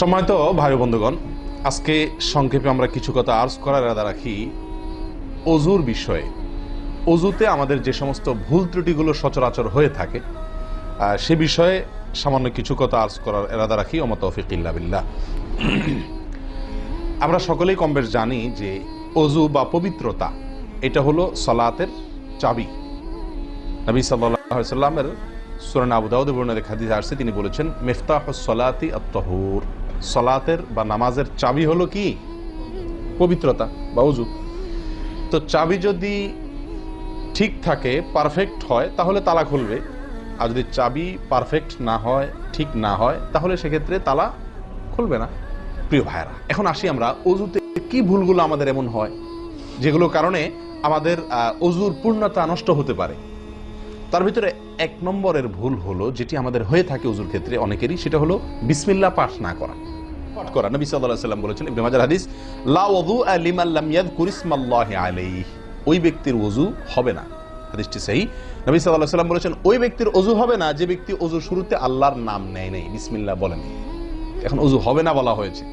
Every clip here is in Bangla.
সম্মানিত ভাই বন্ধুগণ, আজকে সংক্ষেপে আমরা কিছু কথা আর্জ করার ইরাদা রাখি অজুর বিষয়ে। অজুতে আমাদের যে সমস্ত ভুল ত্রুটিগুলো সচরাচর হয়ে থাকে সে বিষয়ে সামান্য কিছু কথা আর্জ করার এরাদা রাখি অমত তৌফিক ইল্লা বিল্লাহ। আমরা সকলেই কম জানি যে অজু বা পবিত্রতা, এটা হলো সলাতের চাবি। নবী সাল্লাহ সাল্লামের সুরান আবু দাউদ বর্ণাদের হাদিস আসছে, তিনি বলেছেন মিফতাহ সলাতি আত্মহুর সলাতের বা নামাজের চাবি হলো কি? পবিত্রতা বা উজু তো চাবি যদি ঠিক থাকে পারফেক্ট হয়, তাহলে তালা খুলবে। আর যদি চাবি পারফেক্ট না হয়, ঠিক না হয়, তাহলে সেক্ষেত্রে তালা খুলবে না। প্রিয় ভাইরা এখন আসি আমরা অজুতে কি ভুলগুলো আমাদের এমন হয় যেগুলো কারণে আমাদের অজুর পূর্ণতা নষ্ট হতে পারে। তার ভিতরে এক নম্বরের ভুল হলো যেটি আমাদের হয়ে থাকে উজুর ক্ষেত্রে অনেকেরই, সেটা হলো বিসমিল্লা পাঠ না করা। পাঠ করা। নবী আলাইহি সাল্লাম বলেছেন, ইবনে মাজাহ হাদিস, লা ওযু লিমান লাম ইয়াযকুর ইসমাল্লাহি আলাইহি। ওই ব্যক্তির ওযু হবে না। হাদিসটি সেই নবী আলাইহি সাল্লাম বলেছেন, ওই ব্যক্তির ওযু হবে না যে ব্যক্তি ওযু শুরুতে আল্লাহর নাম নেয় নাই। বিসমিল্লাহ বলেন। এখন ওযু হবে না বলা হয়েছে।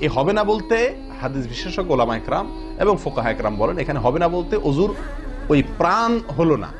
এই হবে না বলতে হাদিস বিশেষজ্ঞ ওলামা একরাম এবং ফোকাহা একরাম বলেন, এখানে হবে না বলতে অজুর ওই প্রাণ হলো না।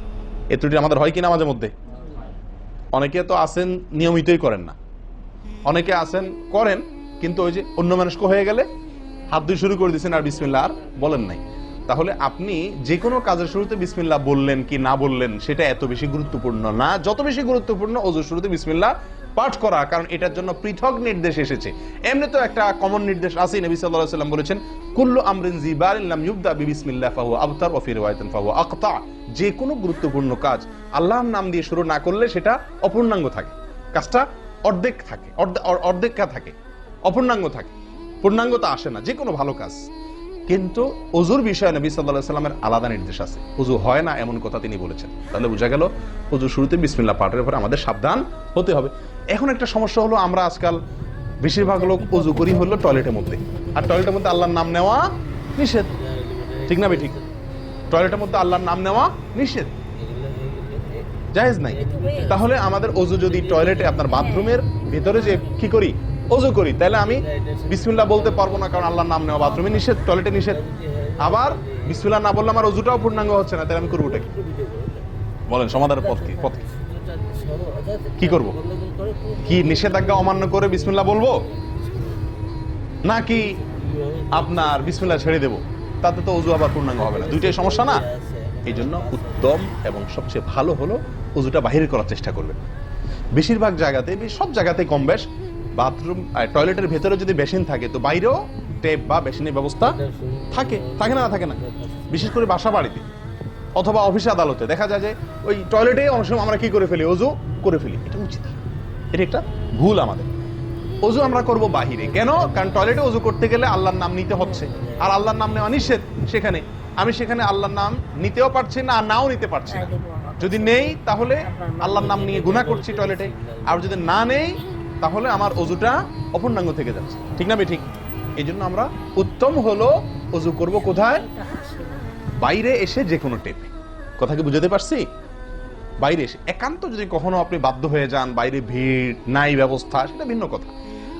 এই ত্রুটি আমাদের হয় কিনা মাঝে মধ্যে? অনেকে তো আসেন নিয়মিতই করেন না। অনেকে আসেন, করেন, কিন্তু ওই যে অন্য মানুষকে হয়ে গেলে হাত দিয়ে শুরু করে দিয়েছেন আর বিসমিল্লা আর বলেন নাই। তাহলে আপনি যে কোনো কাজের শুরুতে বিসমিল্লা বললেন কি না বললেন, সেটা এত বেশি গুরুত্বপূর্ণ না। যত বেশি গুরুত্বপূর্ণ, অজুর শুরুতে বিসমিল্লাহ পাঠ করা, কারণ এটার জন্য পৃথক নির্দেশ এসেছে। এমনি তো একটা কমন নির্দেশ আছে, নবী আলাইহি সাল্লাম বলেছেন, কুল্লু আমরিন ফাহুয়া আবতার ওয়া ফি রিওয়ায়াতিন ফাহুয়া আকতা যে কোনো গুরুত্বপূর্ণ কাজ আল্লাহর নাম দিয়ে শুরু না করলে সেটা অপূর্ণাঙ্গ থাকে। কাজটা অর্ধেক থাকে, অর্ধে- অর- অর্ধেকা থাকে, অপূর্ণাঙ্গ থাকে। পূর্ণাঙ্গতা আসে না যে কোনো ভালো কাজ। কিন্তু অজুর বিষয়ে নবী সাল্লাহ সাল্লামের আলাদা নির্দেশ আছে। অজু হয় না এমন কথা তিনি বলেছেন। তাহলে বোঝা গেল, অজু শুরুতে বিসমিল্লা পাঠের পরে আমাদের সাবধান হতে হবে। এখন একটা সমস্যা হলো, আমরা আজকাল বেশিরভাগ লোক অজু করি হলো টয়লেটের মধ্যে। আর টয়লেটের মধ্যে আল্লাহর নাম নেওয়া নিষেধ। ঠিক না ঠিক টয়লেটের মধ্যে আল্লাহর নাম নেওয়া নিষেধ। জায়েজ নাই। তাহলে আমাদের অজু যদি টয়লেটে, আপনার বাথরুমের ভিতরে যে কি করি? অজু করি তাহলে আমি বিসমিল্লাহ বলতে পারব না, কারণ আল্লাহর নাম নেওয়া বাথরুমে নিষেধ, টয়লেটে নিষেধ। আবার বিসমিল্লাহ না বললে আমার অজুটাও পূর্ণাঙ্গ হচ্ছে না তাহলে আমি করব কি? বলেন, সমাধানের পথ কি? পথ কি? কি করব? কি নিষেধাজ্ঞা অমান্য করে বিসমিল্লাহ বলব? নাকি আপনার বিসমিল্লাহ ছেড়ে দেবো? তাতে তো অজু আবার পূর্ণাঙ্গ হবে না। দুইটাই সমস্যা না? এই জন্য উত্তম এবং সবচেয়ে ভালো হলো অজুটা বাহির করার চেষ্টা করবেন। বেশিরভাগ জায়গাতে সব জায়গাতে কম বেশ বাথরুম টয়লেটের ভেতরে যদি বেসিন থাকে, তো বাইরেও টেপ বা বেসিনের ব্যবস্থা থাকে থাকে না থাকে না। বিশেষ করে বাসা বাড়িতে অথবা অফিস আদালতে। দেখা যায় যে ওই টয়লেটে অনেক সময় আমরা কি করে ফেলি? অজু করে ফেলি। এটা উচিত। এটা একটা ভুল আমাদের। অজু আমরা করব বাহিরে। কেন? কারণ টয়লেটে অজু করতে গেলে আল্লাহর নাম নিতে হচ্ছে। আর আল্লাহর নাম নেওয়া নিষেধ সেখানে। আমি সেখানে আল্লাহর নাম নিতেও পারছি না, আর নাও নিতে পারছি না। যদি নেই, তাহলে আল্লাহর নাম নিয়ে গুণা করছি টয়লেটে। আর যদি না নেই তাহলে আমার অজুটা অপূর্ণাঙ্গ থেকে যাচ্ছে। ঠিক না ঠিক এই জন্য আমরা উত্তম হলো অজু করব কোথায়? বাইরে এসে যে কোনো টেপে কথা কি বুঝাতে পারছি? বাইরে এসে। একান্ত যদি কখনো আপনি বাধ্য হয়ে যান, বাইরে ভিড়, নাই ব্যবস্থা, সেটা ভিন্ন কথা।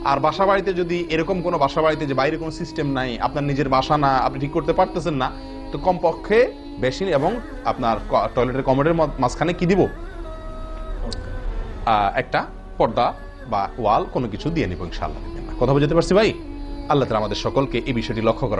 আর বাসা বাড়িতে যদি এরকম কোনো বাসা বাড়িতে যে বাইরে কোনো সিস্টেম নাই, আপনার নিজের বাসা না, আপনি ঠিক করতে পারতেছেন না, তো কমপক্ষে বেশি এবং আপনার টয়লেটের কমোডের মাঝখানে কি দিব? একটা পর্দা বা ওয়াল কোনো কিছু দিয়ে নিব ইনশাআল্লাহ। কথা বুঝতে পারছি ভাই? আল্লাহ তালা আমাদের সকলকে এই বিষয়টি লক্ষ্য করার